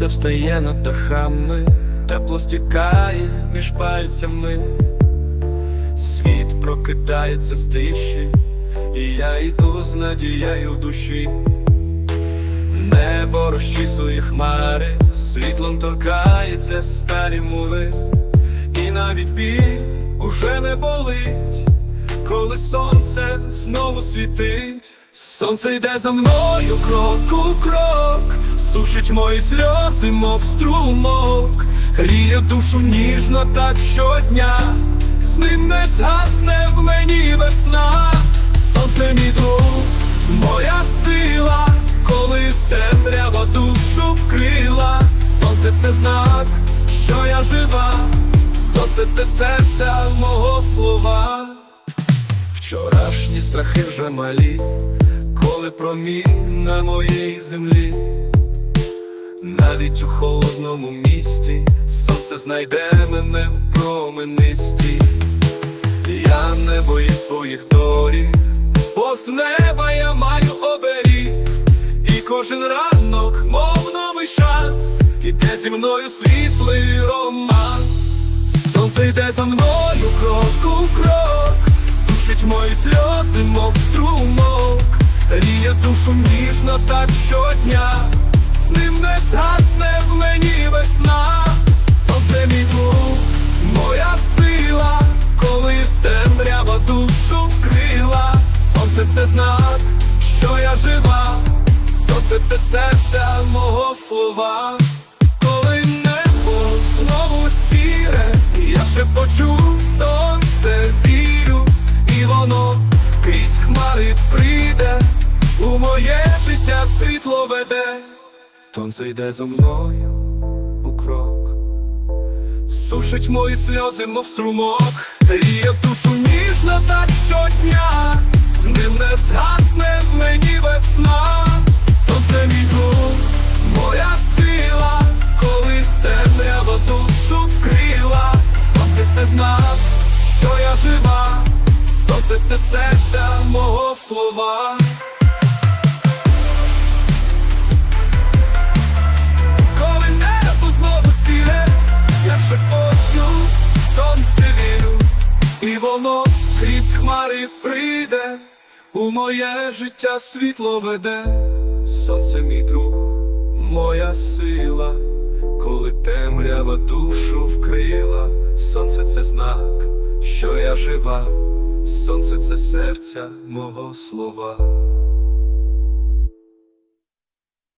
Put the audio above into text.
Сонце встає над дахами, тепло стікає між пальцями, світ прокидається з тиші, і я йду з надією в душі. Небо розчісує хмари, світлом торкається старі мури, і навіть біль уже не болить, коли сонце знову світить. Сонце йде за мною крок у крок, сушить мої сльози, мов струмок, гріє душу ніжно так щодня, з ним не згасне в мені весна, сонце мій друг, моя сила, коли темрява душу вкрила, сонце це знак, що я жива, сонце це серця мого слова. Вчорашні страхи вже малі, коли промінь на моїй землі, навіть у холодному місті сонце знайде мене в променисті. Я не боюсь своїх доріг, бо з неба я маю оберіг, і кожен ранок, мов новий шанс, іде зі мною світлий романс. Сонце йде за мною крок у крок, сушить мої сльози, мов струмок, ріє душу ніжно так щодня, з ним не згасне в мені весна, сонце мій моя сила, коли темрява душу вкрила, сонце це знак, що я жива, сонце це серця мого слова. Коли небо знову сіре, я ще почув сонце вірю, і воно крізь хмари прийде, у моє життя світло веде, Сонце йде за мною у крок, сушить мої сльози, мов струмок, Ріє душу ніжно так щодня, з ним не згасне в мені весна, сонце мій друг, моя сила, коли темрява душу вкрила, сонце це знак, що я жива, сонце це серця мого слова. Прийде, у моє життя світло веде, сонце мій друг, моя сила, коли темрява душу вкрила, сонце це знак, що я жива, сонце це серця мого слова.